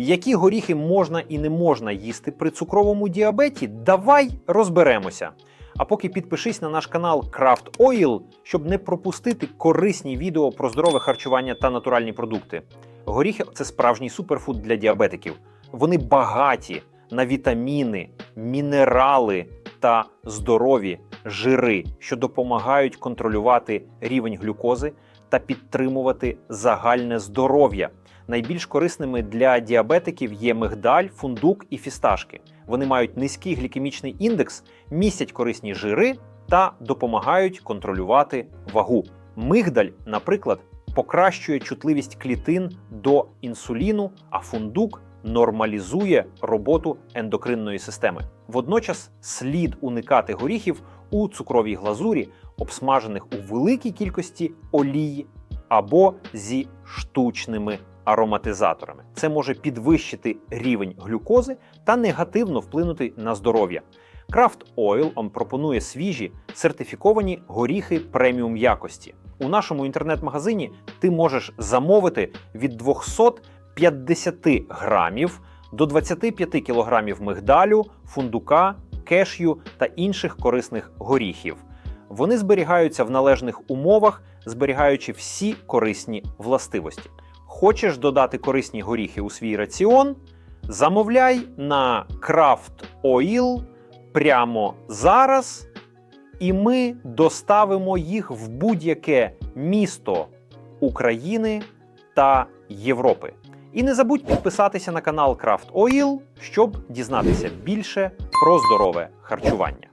Які горіхи можна і не можна їсти при цукровому діабеті? Давай розберемося. А поки підпишись на наш канал Craft Oil, щоб не пропустити корисні відео про здорове харчування та натуральні продукти. Горіхи це справжній суперфуд для діабетиків. Вони багаті на вітаміни, мінерали та здорові жири, що допомагають контролювати рівень глюкози та підтримувати загальне здоров'я. Найбільш корисними для діабетиків є мигдаль, фундук і фісташки. Вони мають низький глікемічний індекс, містять корисні жири та допомагають контролювати вагу. Мигдаль, наприклад, покращує чутливість клітин до інсуліну, а фундук нормалізує роботу ендокринної системи. Водночас слід уникати горіхів у цукровій глазурі, обсмажених у великій кількості олії або зі штучними ароматизаторами. Це може підвищити рівень глюкози та негативно вплинути на здоров'я. Craft Oil пропонує свіжі сертифіковані горіхи преміум якості. У нашому інтернет-магазині ти можеш замовити від 250 грамів до 25 кілограмів мигдалю, фундука, кешю та інших корисних горіхів. Вони зберігаються в належних умовах, зберігаючи всі корисні властивості. Хочеш додати корисні горіхи у свій раціон? Замовляй на Craft Oil прямо зараз, і ми доставимо їх в будь-яке місто України та Європи. І не забудь підписатися на канал Craft Oil, щоб дізнатися більше про здорове харчування.